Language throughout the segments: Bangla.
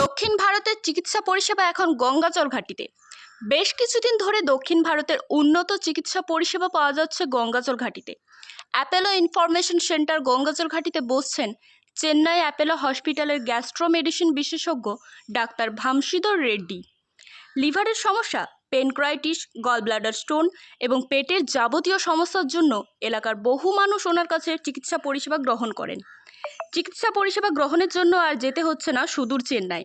দক্ষিণ ভারতের চিকিৎসা পরিষেবা এখন গঙ্গাজল ঘাটিতে। বেশ কিছুদিন ধরে দক্ষিণ ভারতের উন্নত চিকিৎসা পরিষেবা পাওয়া যাচ্ছে গঙ্গাজল ঘাটিতে। অ্যাপেলো ইনফরমেশন সেন্টার গঙ্গাজল ঘাটিতে বসছেন চেন্নাই অ্যাপেলো হসপিটালের গ্যাস্ট্রো মেডিসিন বিশেষজ্ঞ ডাক্তার ভামশিদর রেড্ডি। লিভারের সমস্যা, পেনক্রাইটিস, গলব্লাডার স্টোন এবং পেটের যাবতীয় সমস্যার জন্য এলাকার বহু মানুষ ওনার কাছে চিকিৎসা পরিষেবা গ্রহণ করেন। চিকিৎসা পরিষেবা গ্রহণের জন্য আর যেতে হচ্ছে না সুদূর চেন্নাই।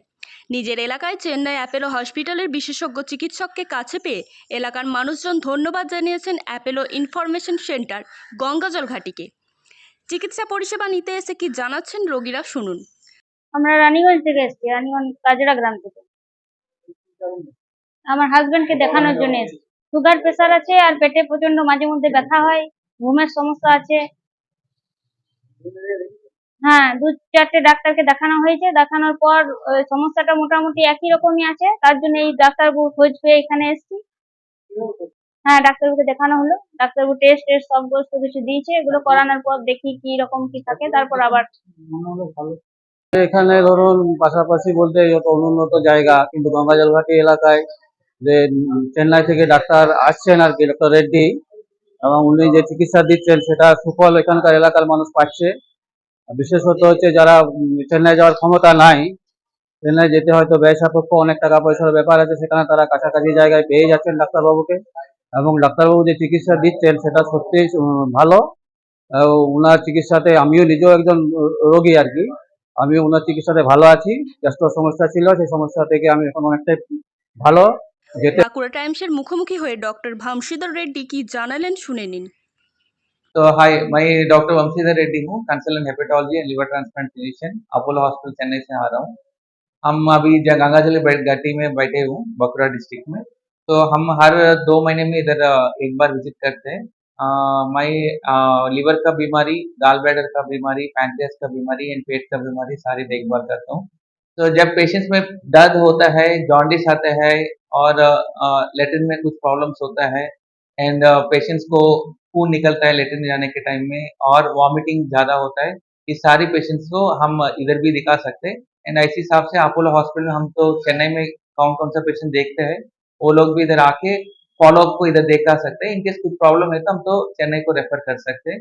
নিজের এলাকায় চেন্নাই অ্যাপেলো হসপিটালের বিশেষজ্ঞ চিকিৎসককে কাছে পেয়ে এলাকার মানুষজন ধন্যবাদ জানিয়েছেন অ্যাপেলো ইনফরমেশন সেন্টার গঙ্গাজল ঘাটিকে। চিকিৎসা পরিষেবা নিতে এসে কি জানাচ্ছেন রোগীরা শুনুন। আমরা রানীগঞ্জ থেকে এসেছি, রানীগঞ্জ কাজরা গ্রাম থেকে। আমার হাজবেন্ডকে দেখানোর জন্য এসেছি। সুগার প্রেসার আছে আর পেটে প্রচণ্ড মাঝে মধ্যে ব্যথা হয়, ঘুমের সমস্যা আছে। হ্যাঁ দু, চারটে ডাক্তারকে দেখানো হয়েছে। দেখানোর পর সমস্যাটা মোটামুটি একই রকমই আছে। তার জন্য এই ডাক্তারবাবু খোঁজ পেয়ে এখানে এসেছি। হ্যাঁ ডাক্তারবাবুকে দেখানো হলো। ডাক্তারবাবু টেস্ট টেস্ট সব বস্তু কিছু দিয়েছে। এগুলো করানোর পর দেখি কি রকম কি থাকে। তারপর আবার এখানে ধরুন, পাশাপাশি বলতে যত অনুন্নত জায়গা, কিন্তু গঙ্গাজলঘাটি এলাকায় যে চেন্নাই থেকে ডাক্তার আসছেন আর কি ডক্টর রেড্ডি, এবং উনি যে চিকিৎসা দিচ্ছেন, সেটা সুফল এখানকার এলাকার মানুষ পাচ্ছে। বিশেষত হচ্ছে যারা চেন্নাই যাওয়ার ক্ষমতা নাই চেন্নাই যেতে হয়তো ব্যয় সাপেক্ষ অনেক টাকা পয়সার ব্যাপার আছে সেখানে তারা কাছাকাছি জায়গায় পেয়ে যাচ্ছেন ডাক্তারবাবুকে। এবং ডাক্তারবাবু যে চিকিৎসা দিচ্ছেন সেটা সত্যিই উম, ভালো। ওনার চিকিৎসাতে আমিও নিজেও একজন রোগী আর কি। আমি ওনার চিকিৎসাতে ভালো আছি গ্যাস্ট্রো সমস্যা ছিল সেই সমস্যা থেকে আমি এখন অনেকটাই ভালো। বাঁকুড়া টাইমসের মুখোমুখি হয়ে ডক্টর ভামশিদর রেড্ডি কি জানালেন শুনে নিন। तो हाय मैं डॉक्टर वंशीधर रेड्डी हूँ consultant hepatology and liver transplant physician Apollo hospital Chennai से आ रहा हूँ। हम अभी ज- गंगाजली बैठ, घाटी में बैठे हूँ बांकुड़ा डिस्ट्रिक्ट में। तो हम हर दो महीने में इधर एक बार विज़िट करते हैं। मैं लिवर का बीमारी गाल ब्लैडर का बीमारी पैंक्रियास का बीमारी एंड पेट का बीमारी सारी देखभाल करता हूँ। तो जब पेशेंट्स में दर्द होता है जॉन्डिस आता है और लेटरिन में कुछ प्रॉब्लम्स होता है एंड पेशेंट्स को खून निकलता है लेटरिन जाने के टाइम में और वॉमिटिंग ज़्यादा होता है, ये सारी पेशेंट्स को हम इधर भी दिखा सकते हैं। एंड ऐसे हिसाब से अपोलो हॉस्पिटल में हम तो चेन्नई में कौन कौन सा पेशेंट देखते हैं, वो लोग भी इधर आके फॉलोअप को इधर देखा सकते हैं। इनकेस कुछ प्रॉब्लम है तो हम तो चेन्नई को रेफर कर सकते हैं।